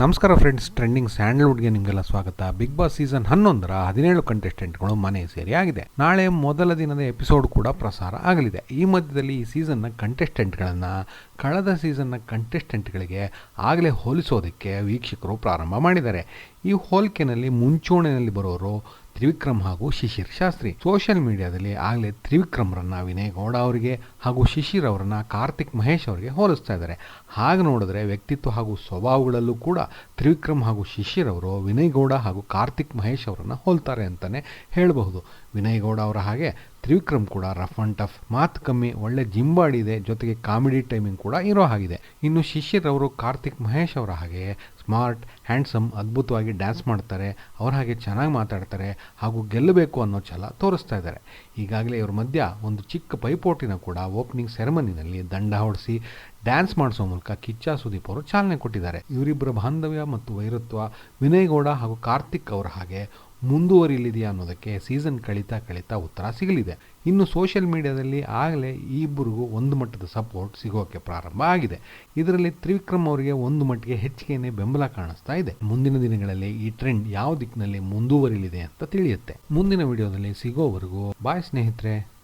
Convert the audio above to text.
ನಮಸ್ಕಾರ friends trending ಸ್ಯಾಂಡಲ್ವುಡ್ಗೆ ನಿಮಗೆಲ್ಲ ಸ್ವಾಗತ. ಬಿಗ್ ಬಾಸ್ ಸೀಸನ್ ಹನ್ನೊಂದರ ಹದಿನೇಳು ಕಂಟೆಸ್ಟೆಂಟ್ಗಳು ಮನೆ ಸೇರಿ ಆಗಿದೆ. ನಾಳೆ ಮೊದಲ ದಿನದ ಎಪಿಸೋಡ್ ಕೂಡ ಪ್ರಸಾರ ಆಗಲಿದೆ. ಈ ಮಧ್ಯದಲ್ಲಿ ಈ ಸೀಸನ್ನ ಕಂಟೆಸ್ಟೆಂಟ್ಗಳನ್ನು ಕಳೆದ ಸೀಸನ್ನ ಕಂಟೆಸ್ಟೆಂಟ್ಗಳಿಗೆ ಆಗಲೇ ಹೋಲಿಸೋದಕ್ಕೆ ವೀಕ್ಷಕರು ಪ್ರಾರಂಭ ಮಾಡಿದ್ದಾರೆ. ಈ ಹೋಲಿಕೆನಲ್ಲಿ ಮುಂಚೂಣಿನಲ್ಲಿ ಬರೋರು ತ್ರಿವಿಕ್ರಮ್ ಹಾಗೂ ಶಿಶಿರ್. ಶಾಸ್ತ್ರಿ, ಸೋಷಿಯಲ್ ಮೀಡಿಯಾದಲ್ಲಿ ಆಗಲೇ ತ್ರಿವಿಕ್ರಮ್ರನ್ನ ವಿನಯ್ ಗೌಡ ಅವರಿಗೆ ಹಾಗೂ ಶಿಶಿರ್ ಅವರನ್ನ ಕಾರ್ತಿಕ್ ಮಹೇಶ್ ಅವರಿಗೆ ಹೋಲಿಸ್ತಾ ಇದ್ದಾರೆ. ಹಾಗೆ ನೋಡಿದ್ರೆ ವ್ಯಕ್ತಿತ್ವ ಹಾಗೂ ಸ್ವಭಾವಗಳಲ್ಲೂ ಕೂಡ ತ್ರಿವಿಕ್ರಮ್ ಹಾಗೂ ಶಿಶಿರ್ ಅವರು ವಿನಯ್ ಗೌಡ ಹಾಗೂ ಕಾರ್ತಿಕ್ ಮಹೇಶ್ ಅವರನ್ನು ಹೋಲ್ತಾರೆ ಅಂತಲೇ ಹೇಳಬಹುದು. ವಿನಯ್ ಗೌಡ ಅವರ ಹಾಗೆ ತ್ರಿವಿಕ್ರಮ್ ಕೂಡ ರಫ್ ಅಂಡ್ ಟಫ್ ಮಾತು ಕಮ್ಮಿ, ಒಳ್ಳೆ ಜಿಂಬಾಡಿ ಇದೆ, ಜೊತೆಗೆ ಕಾಮಿಡಿ ಟೈಮಿಂಗ್ ಕೂಡ ಇರೋ ಹಾಗಿದೆ. ಇನ್ನು ಶಿಷ್ಯರವರು ಕಾರ್ತಿಕ್ ಮಹೇಶ್ ಅವರ ಹಾಗೆ ಸ್ಮಾರ್ಟ್ ಹ್ಯಾಂಡ್ಸಮ್ ಅದ್ಭುತವಾಗಿ ಡ್ಯಾನ್ಸ್ ಮಾಡ್ತಾರೆ, ಅವರ ಹಾಗೆ ಚೆನ್ನಾಗಿ ಮಾತಾಡ್ತಾರೆ ಹಾಗೂ ಗೆಲ್ಲಬೇಕು ಅನ್ನೋ ಛಲ ತೋರಿಸ್ತಾ ಇದ್ದಾರೆ. ಈಗಾಗಲೇ ಇವ್ರ ಮಧ್ಯ ಒಂದು ಚಿಕ್ಕ ಪೈಪೋಟಿನ ಕೂಡ ಓಪನಿಂಗ್ ಸೆರೆಮನಿನಲ್ಲಿ ದಂಡ ಹೊಡಿಸಿ ಡ್ಯಾನ್ಸ್ ಮಾಡಿಸೋ ಮೂಲಕ ಕಿಚ್ಚ ಸುದೀಪ್ ಅವರು ಚಾಲನೆ ಕೊಟ್ಟಿದ್ದಾರೆ. ಇವರಿಬ್ಬರ ಬಾಂಧವ್ಯ ಮತ್ತು ವೈರತ್ವ ವಿನಯ್ ಗೌಡ ಹಾಗೂ ಕಾರ್ತಿಕ್ ಅವರ ಹಾಗೆ ಮುಂದುವರಿಲಿದೆಯಾ ಅನ್ನೋದಕ್ಕೆ ಸೀಸನ್ ಕಳೀತಾ ಕಳೀತಾ ಉತ್ತರ ಸಿಗಲಿದೆ. ಇನ್ನು ಸೋಷಿಯಲ್ ಮೀಡಿಯಾದಲ್ಲಿ ಆಗಲೇ ಈ ಇಬ್ಬರಿಗೂ ಒಂದು ಮಟ್ಟದ ಸಪೋರ್ಟ್ ಸಿಗೋಕ್ಕೆ ಪ್ರಾರಂಭ ಆಗಿದೆ. ಇದರಲ್ಲಿ ತ್ರಿವಿಕ್ರಮ್ ಅವರಿಗೆ ಒಂದು ಮಟ್ಟಿಗೆ ಹೆಚ್ಚಿಗೆನೆ ಬೆಂಬಲ ಕಾಣಿಸ್ತಾ ಇದೆ. ಮುಂದಿನ ದಿನಗಳಲ್ಲಿ ಈ ಟ್ರೆಂಡ್ ಯಾವ ದಿಕ್ಕಿನಲ್ಲಿ ಮುಂದುವರಿಲಿದೆ ಅಂತ ತಿಳಿಯುತ್ತೆ. ಮುಂದಿನ ವಿಡಿಯೋದಲ್ಲಿ ಸಿಗೋವರೆಗೂ ಬಾಯ್ ಸ್ನೇಹಿತರೆ.